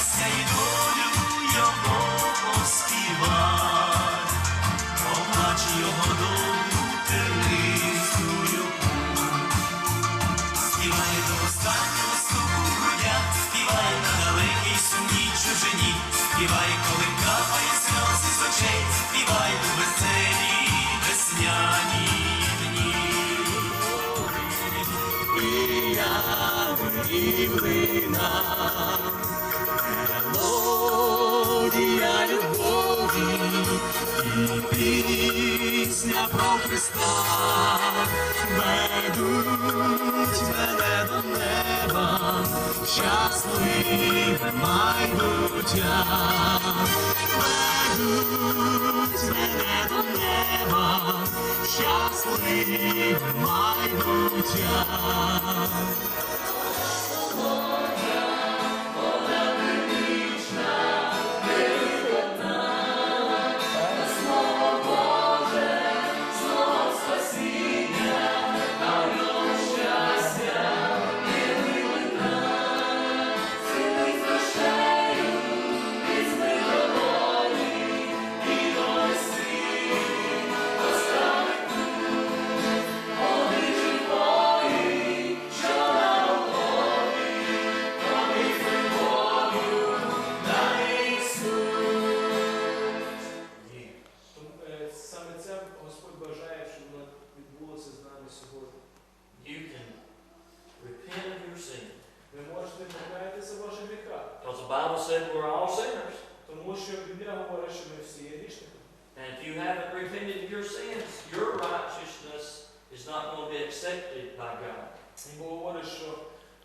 щастя долю його поспівай, поплач його долю. Співай до останнього стуку співай на далекій сумній чужині, співай, коли капає сльози з очей, співай у веселі весняні дні. Про Христа. Ведуть мене до неба, щасливе майбуття, ведуть мене до неба, щасливе майбуття. said we're all sinners. Тому що Біблія говорить, що ми всі є грішники. And if you haven't repented of your sins, your righteousness is not going to be accepted by God. І Бог говорить, що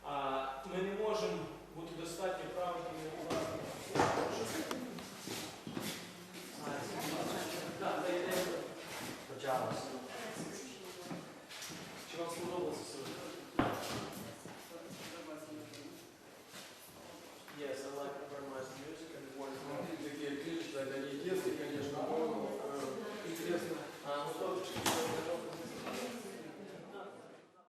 а, ми не можемо бути достатньо праведними у нас. Чи вам сподобалося? Amen.